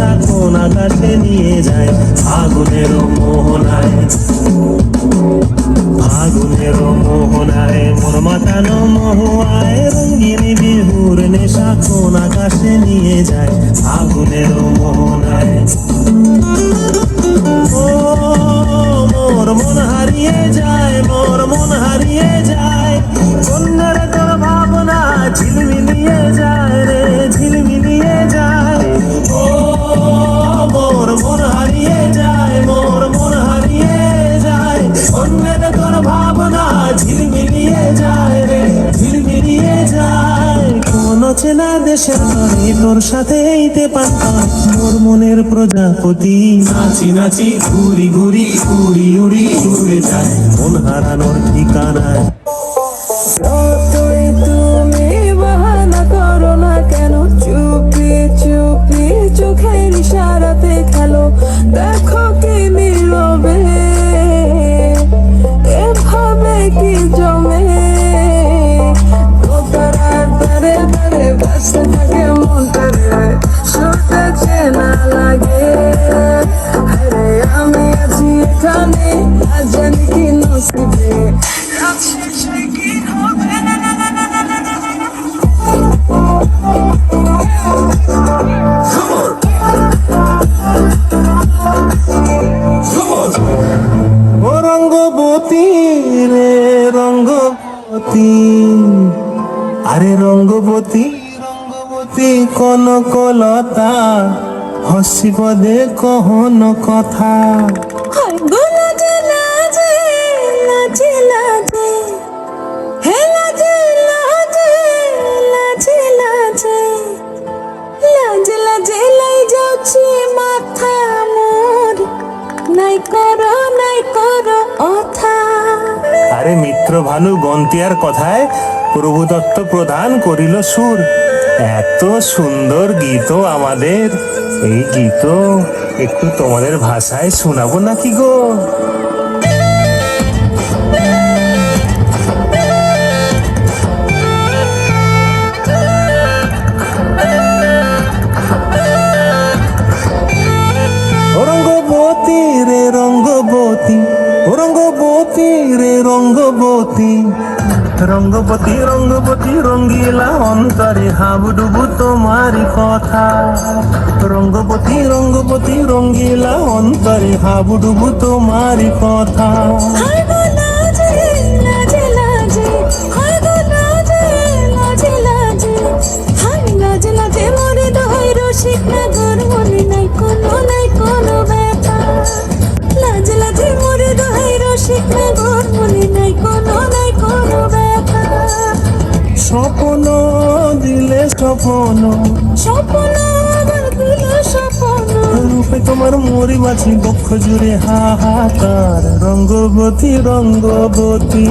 আশা কোন আকাশে নিয়ে যায় ফাগুনের মোহনায়। ফাগুনের মোহনায় মোর মাতানো মহুয়ায় রঙিন বিহুর নেশা কোন আকাশে নিয়ে যায় ফাগুনের মোহনায়। ও, মোর মন হারিয়ে যায়, মোর মন হারিয়ে যায় চেনা দেশের তরে তোর সাথে এইতে পারতাম মোর মনের প্রজাপতি। নাচি নাচি ঘুরি ঘুরি উড়ি উড়ি উড়ে যায়। মন হারানোর ঠিকানায়। দারে দারে বাসতে থাকে মন্ত্রে শুতে চেনা লাগে। আরে আমি আছি এখানে আজ জানি কি নসিবে। রঙ্গবতী রে রঙ্গবতী। আরে রঙ্গবতী রঙ্গবতী কোন কলতা হসি পদে কহন কথা। মাথা মোর। নাই করো নাই করো অথা। আরে মিত্র ভানু গন্তিয়ার কথায় প্রভু দত্ত প্রদান করিল সুর। এত সুন্দর গীত আমাদের। এই গীত একটু তোমাদের ভাষায় শোনাবো নাকি গো? রঙ্গবতী রে রঙ্গবতী রঙ্গবতী রে রঙ্গবতী। রঙ্গবতী রঙ্গবতী রঙ্গিলা অন্তরে হাবুডুবু তোমারি কথা। রঙ্গবতী রঙ্গবতী রঙ্গিলা অন্তরে হাবুডুবু তোমারি কথা। হায় গো স্বপ্ন। স্বপ্ন রূপে তোমার মরি মাছি বক্ষ জুড়ে হাহাকার রঙ্গবতী রঙ্গবতী।